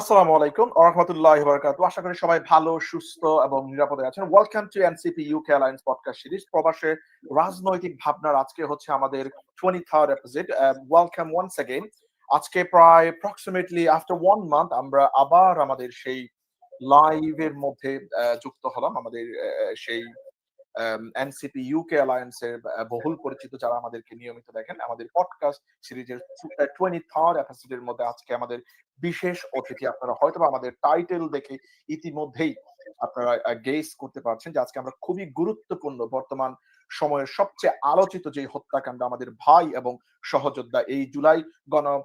আসসালামু আলাইকুম রহমতুল্লাহ বারাকাতু আশা করি সবাই ভালো, সুস্থ এবং নিরাপদে আছেন। Welcome to NCP UK alliance podcast series প্রবাসে রাজনৈতিক ভাবনার আজকে হচ্ছে আমাদের twenty third episode welcome once again আজকে প্রায় অ্যাপ্রক্সিমেটলি আফটার ওয়ান মান্থ আমরা আবার আমাদের সেই লাইভের মধ্যে যুক্ত হলাম। আমাদের সেই এনসিপি ইউকে অ্যালায়েন্সের বহুল পরিচিত যারা আমাদেরকে নিয়মিত দেখেন, আমাদের পডকাস্ট সিরিজের টোয়েন্টি থার্ড এপিসোডের মধ্যে আজকে আমাদের বিশেষ অতিথি আপনারা হয়তো আমাদের টাইটেল দেখে ইতিমধ্যেই আপনারা গেস করতে পারছেন যে আজকে আমরা খুবই গুরুত্বপূর্ণ বর্তমান সময়ের সবচেয়ে আলোচিত যে হত্যাকাণ্ড আমাদের ভাই এবং সহযোদ্ধা এই জুলাই গণ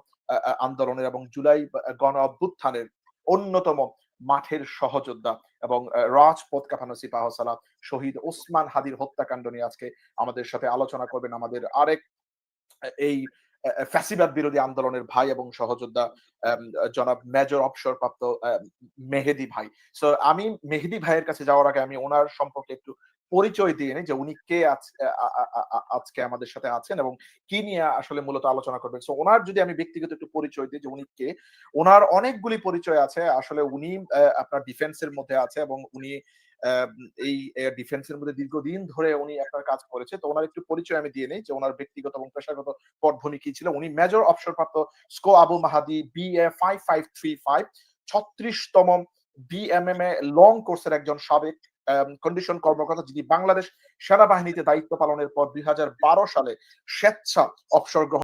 আন্দোলনের এবং জুলাই গণ অভ্যুত্থানের অন্যতম মাঠের সহযোদ্ধা এবং রাজপথ কাঁপানো সিপাহ সালাত শহীদ ওসমান হাদির হত্যাকাণ্ড নিয়ে আজকে আমাদের সাথে আলোচনা করবেন আমাদের আরেক এই ফ্যাসিবাদ বিরোধী আন্দোলনের ভাই এবং সহযোদ্ধা জনাব মেজর অবসরপ্রাপ্ত মেহেদি ভাই। সো আমি মেহেদি ভাইয়ের কাছে যাওয়ার আগে আমি ওনার সম্পর্কে একটু পরিচয় দিয়ে যে উনি কে আজকে আমাদের সাথে আছেন এবং কি নিয়ে আসলে মূলত আলোচনা করবেন। সো ওনার যদি আমি ব্যক্তিগত একটু পরিচয় দিই যে উনি কে, ওনার অনেকগুলি পরিচয় আছে। আসলে উনি আপনার ডিফেন্সের মধ্যে আছে এবং উনি এই ডিফেন্সের মধ্যে দীর্ঘদিন ধরে উনি আপনার কাজ করেছে। তো ওনার একটু পরিচয় আমি দিয়ে নিই যে ওনার ব্যক্তিগত এবং পেশাগত পটভূমি কি ছিল। উনি মেজর অবসরপ্রাপ্ত স্কো Abu Mahdi BA five five three five ছত্রিশতম এ লং কোর্সের একজন সাবেক কন্ডিশন কর্মকর্তা যিনি বাংলাদেশ সেনাবাহিনীতে দায়িত্ব পালনের পর দুই হাজার বারো সালে স্বেচ্ছা অবসর গ্রহণ